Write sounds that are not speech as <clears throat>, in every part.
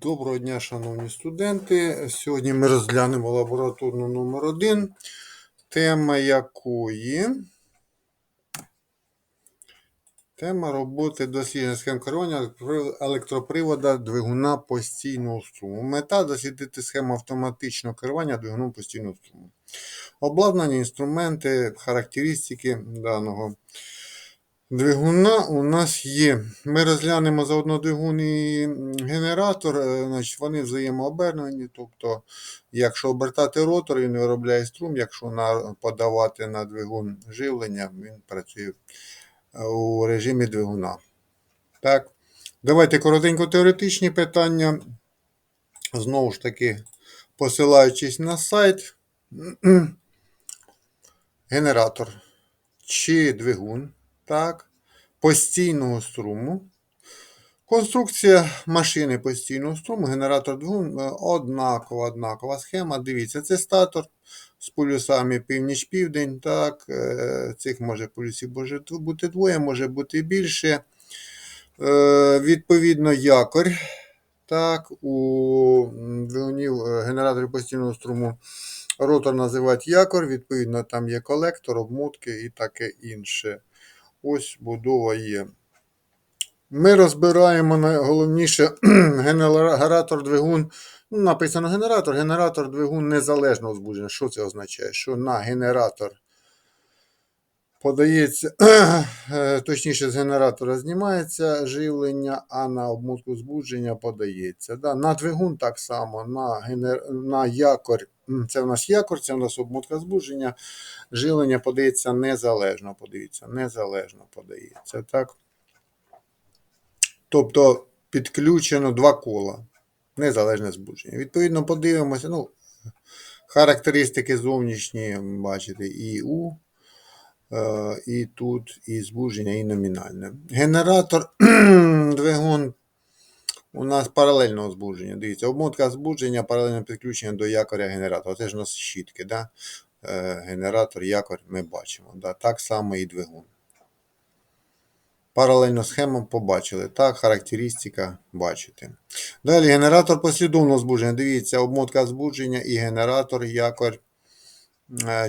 Доброго дня, шановні студенти. Сьогодні ми розглянемо лабораторну номер 1 тема якої тема роботи дослідження схем керування електропривода двигуна постійного струму. Мета дослідити схему автоматичного керування двигуном постійного струму. Обладнання, інструменти, характеристики даного Двигуна у нас є. Ми розглянемо заодно двигун і генератор, е, значить вони взаємообернені. Тобто, якщо обертати ротор, він виробляє струм, якщо подавати на двигун живлення, він працює е, у режимі двигуна. Так. Давайте коротенько теоретичні питання. Знову ж таки, посилаючись на сайт, <clears throat> генератор чи двигун так, постійного струму. Конструкція машини постійного струму, генератор двигун е, однакова, однакова схема. Дивіться, це статор з полюсами північ-південь. так, е, Цих може полюсів може бути двоє, може бути більше. Е, відповідно, якорь. Так, У двигунів генераторів постійного струму ротор називають якор, відповідно, там є колектор, обмотки і таке інше. Ось будова є. Ми розбираємо найголовніше <clears throat> генератор двигун. Ну, Написано генератор. Генератор двигун незалежного збудження. Що це означає? Що на генератор подається, <clears throat> е, точніше, з генератора знімається живлення, а на обмотку збудження подається. Да? На двигун так само, на генер... на якорь. Це в нас якор, це в нас обмотка збудження. Живлення подається незалежно. Подивіться, незалежно подається. так? Тобто підключено два кола. Незалежне збудження. Відповідно, подивимося. ну, Характеристики зовнішні, бачите, і У, і тут, і збудження, і номінальне. Генератор <clears throat> двигун у нас паралельного збудження. Дивіться, обмотка збудження, паралельне підключення до якоря генератора. Це ж у нас щітки. Да? Е, генератор, якор ми бачимо. Да? Так само і двигун. Паралельно схему побачили. Так, характеристика бачите. Далі генератор послідовного збудження. Дивіться, обмотка збудження і генератор, якор е,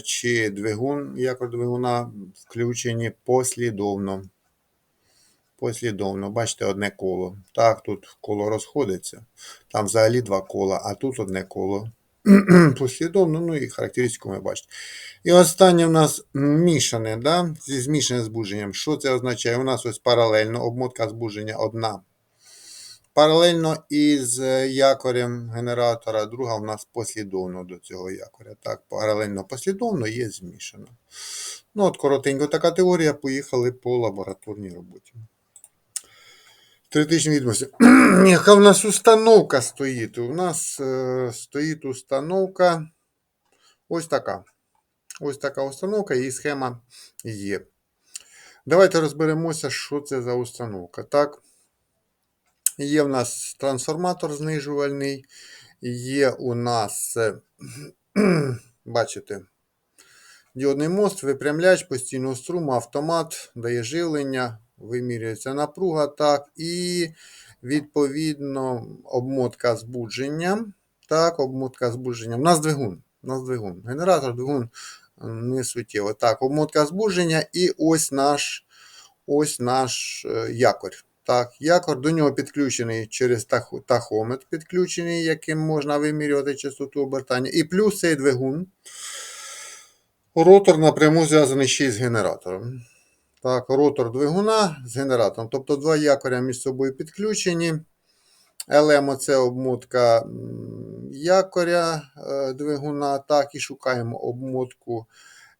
чи двигун, якор двигуна включені послідовно. Послідовно, бачите, одне коло. Так, тут коло розходиться. Там взагалі два кола, а тут одне коло. <clears throat> Послідовно, ну і характеристику ми бачите. І останнє в нас мішане, да? зі змішаним збудженням. Що це означає? У нас ось паралельно обмотка збудження одна. Паралельно із якорем генератора, друга у нас послідовно до цього якоря. Так, паралельно послідовно є змішано. Ну, от коротенько така теорія. Поїхали по лабораторній роботі. Теоретичні відомості. <clears throat> Яка в нас установка стоїть? У нас е, стоїть установка ось така. Ось така установка і схема є. Давайте розберемося, що це за установка. Так, Є в нас трансформатор знижувальний, є у нас, е, <clears throat> бачите, діодний мост, випрямляч постійного струму, автомат, дає живлення, вимірюється напруга, так, і відповідно обмотка збудження. Так, обмотка збудження. У нас двигун. У нас двигун. Генератор, двигун не суттєво. Так, обмотка збудження і ось наш ось наш е, якорь. Так, Якор до нього підключений через тахометр, підключений, яким можна вимірювати частоту обертання. І плюс цей двигун. Ротор напряму зв'язаний ще й з генератором. Так, Ротор двигуна з генератором. Тобто два якоря між собою підключені. ЛМ це обмотка якоря е, двигуна. Так, і шукаємо обмотку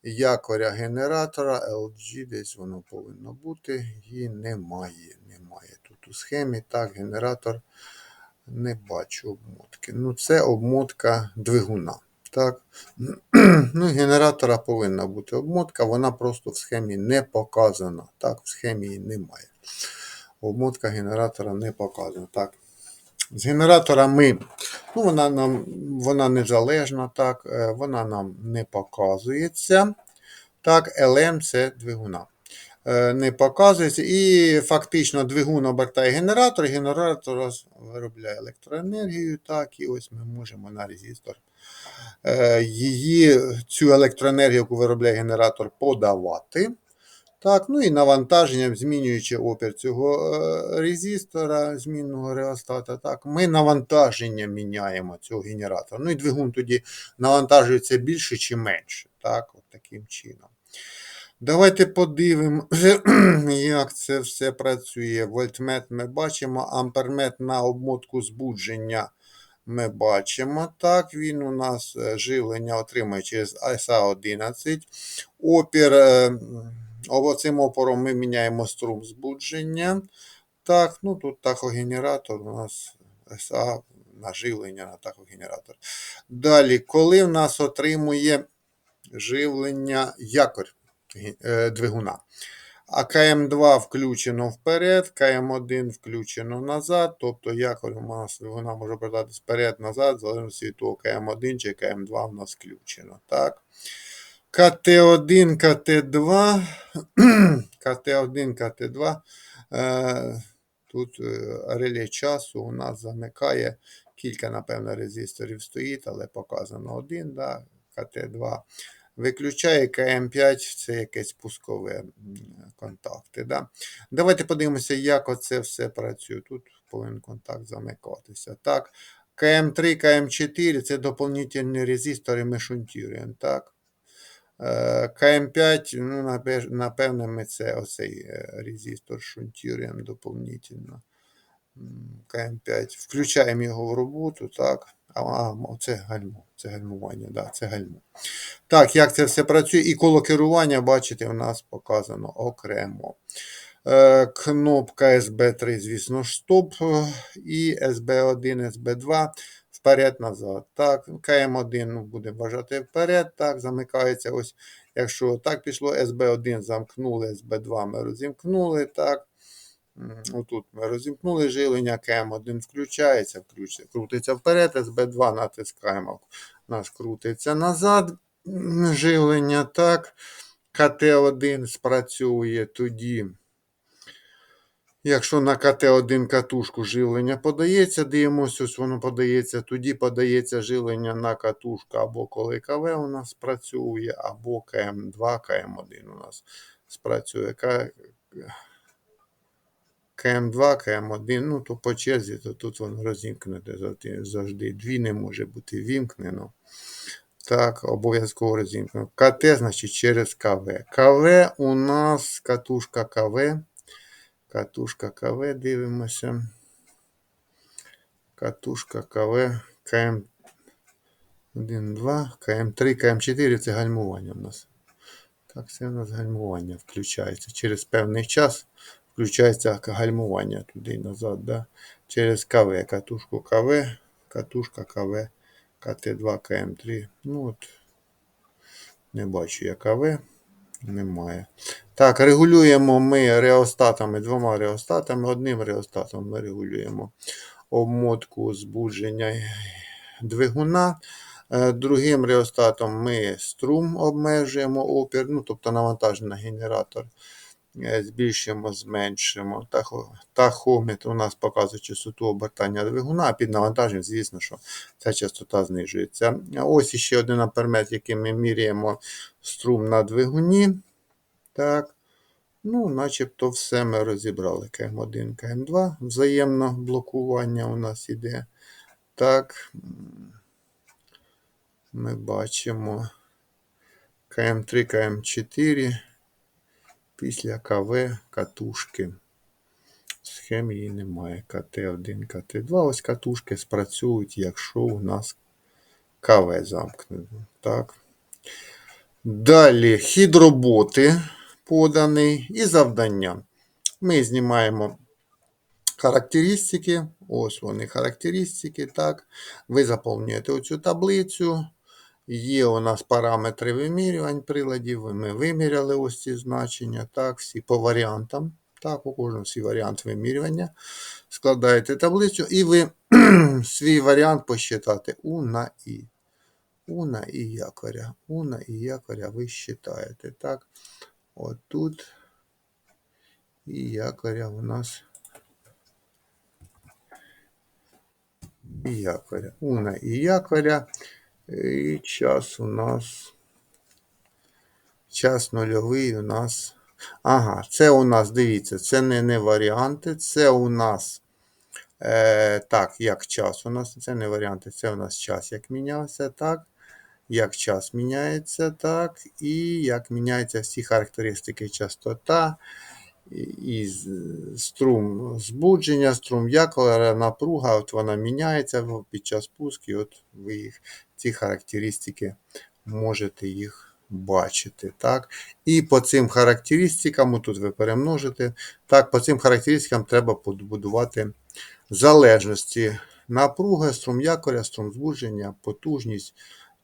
якоря генератора. LG, десь воно повинно бути. Її немає. Немає тут у схемі. Так, генератор не бачу обмотки. Ну, це обмотка двигуна. Так. <clears throat> Ну, Генератора повинна бути обмотка, вона просто в схемі не показана. Так, в схемі немає. Обмотка генератора не показана. Так. З генератора ми, ну, вона нам вона незалежна, так, е, вона нам не показується. Так, LM це двигуна. е, не показується. І фактично двигун обертає генератор, генератор виробляє електроенергію. Так, і ось ми можемо на резистор е, її, цю електроенергію, яку виробляє генератор, подавати. Так, ну і навантаженням, змінюючи опір цього е, резистора, змінного реостата, так, ми навантаження міняємо цього генератора. Ну і двигун тоді навантажується більше чи менше. Так, от таким чином. Давайте подивимося, <clears throat> як це все працює. Вольтмет ми бачимо, ампермет на обмотку збудження ми бачимо. Так, він у нас е, живлення отримує через SA11. Опір, оцим опором ми міняємо струм збудження. Так, ну тут тахогенератор у нас SA наживлення на тахогенератор. Далі, коли в нас отримує живлення якорь е, двигуна. А КМ2 включено вперед, КМ1 включено назад, тобто якорь у нас двигуна може продати вперед, назад, в залежності від того, КМ1 чи КМ2 у нас включено. Так. КТ1, КТ2, КТ1, КТ2. Е, Тут е, реле часу у нас замикає кілька, напевно, резисторів стоїть, але показано один, да, КТ2. Виключає КМ5, це якесь пускове контакти. Да? Давайте подивимося, як оце все працює. Тут повинен контакт замикатися. Так. КМ3, КМ4 це доповнительні резистори, ми шунтуємо. Так. Е, КМ5, ну, напе- напевне, ми це оцей е, резистор шунтуємо доповнительно. КМ5. Включаємо його в роботу, так. А, це гальмо, це гальмування, да, це гальмо. Так, як це все працює? І коло керування, бачите, у нас показано окремо. Е, кнопка SB3, звісно стоп. І SB1, SB2 вперед-назад. Так, КМ1 ну, будемо вважати вперед. Так, замикається. Ось, якщо так пішло, SB1 замкнули, SB2 ми розімкнули. Так. Отут ми розімкнули жилення, КМ1 включається, включиться, крутиться вперед, СБ2 натискаємо, у нас крутиться назад м, живлення. Так, КТ1 спрацює тоді. Якщо на КТ1 катушку живлення подається, дивимося, ось воно подається, тоді подається живлення на катушку або коли КВ у нас спрацює, або КМ2, КМ1 у нас спрацює. КМ2, КМ1, ну то по черзі, то тут воно розімкнуте завжди. завжди. Дві не може бути вімкнено. Так, обов'язково розімкнено. КТ, значить, через КВ. КВ у нас катушка КВ. Катушка КВ, дивимося. Катушка КВ, КМ 1, 2, КМ3, КМ4 це гальмування у нас. Так, це у нас гальмування включається. Через певний час включається гальмування туди і назад. Да? Через КВ, катушку КВ, катушка КВ, КТ2, КМ3. Ну от, не бачу я КВ, немає. Так, регулюємо ми реостатами, двома реостатами. Одним реостатом ми регулюємо обмотку збудження двигуна. Е, Другим реостатом ми струм обмежуємо опір, ну, тобто навантаження на генератор. Е, Збільшуємо, зменшуємо. Тахо- Тахометр у нас показує частоту обертання двигуна, а під навантаженням, звісно, що ця частота знижується. Ось іще один амперметр, яким ми міряємо струм на двигуні. Так. Ну, начебто все ми розібрали. КМ1, КМ2. Взаємно блокування у нас іде. Так. Ми бачимо КМ3, КМ4. Після КВ катушки. Схем її немає. КТ1, КТ2. Ось катушки спрацюють, якщо у нас КВ замкнено. Так. Далі хід роботи поданий і завдання. Ми знімаємо характеристики. Ось вони характеристики. Так. Ви заповнюєте оцю таблицю. Є у нас параметри вимірювань приладів. Ми виміряли ось ці значення. Так, всі по варіантам. Так, у кожного свій варіант вимірювання. Складаєте таблицю і ви <clears throat> свій варіант посчитати У на І. У на І якоря. У на І якоря ви считаєте. Так. Отут І якоря у нас. І якоря. Уна і якоря. І час у нас. Час нульовий у нас. Ага, це у нас, дивіться, це не, не варіанти, це у нас. Е, так, як час у нас, це не варіанти, це у нас час, як мінявся, так. Як час міняється, так, і як міняються всі характеристики частота, і, і струм збудження, струм якора, напруга, от вона міняється під час пуску, от ви їх, ці характеристики можете їх бачити. Так? І по цим характеристикам, тут ви перемножите, так, по цим характеристикам треба побудувати залежності напруга, струм якоря, струм збудження, потужність,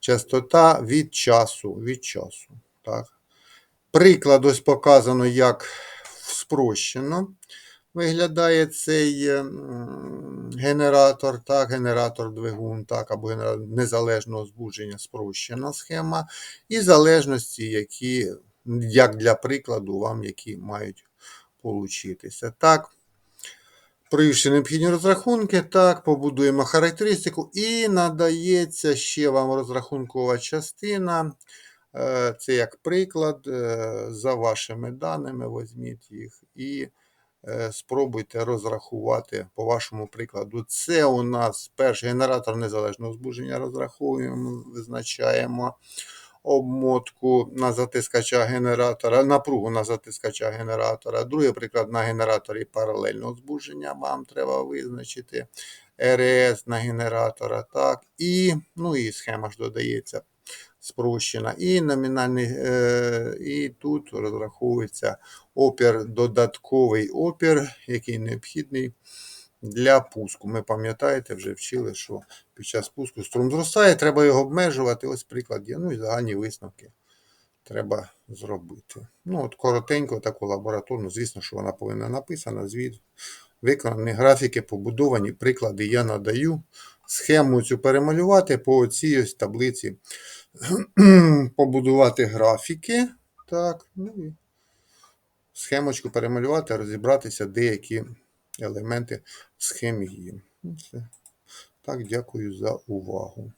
частота від часу. Від часу так. Приклад ось показано, як спрощено виглядає цей е, генератор, так, генератор двигун, так, або генератор незалежного збудження, спрощена схема, і залежності, які, як для прикладу, вам які мають получитися. Так, Провівши необхідні розрахунки, так, побудуємо характеристику і надається ще вам розрахункова частина. Е, Це як приклад, е, за вашими даними, візьміть їх і е, спробуйте розрахувати по вашому прикладу. Це у нас перший генератор незалежного збудження розраховуємо, визначаємо обмотку на затискача генератора, напругу на затискача генератора. Другий приклад на генераторі паралельного збудження вам треба визначити. РС на генератора, так, і, ну і схема ж додається спрощена. І номінальний, е, і тут розраховується опір, додатковий опір, який необхідний для пуску. Ми пам'ятаєте, вже вчили, що під час пуску струм зростає, треба його обмежувати. Ось приклад є. Ну і загальні висновки треба зробити. Ну, от коротенько таку лабораторну, звісно, що вона повинна написана, звіт. Виконані графіки, побудовані приклади я надаю. Схему цю перемалювати по цій ось таблиці. <clears throat> побудувати графіки. Так, ну і схемочку перемалювати, розібратися деякі елементи. Ну. Так, дякую за увагу.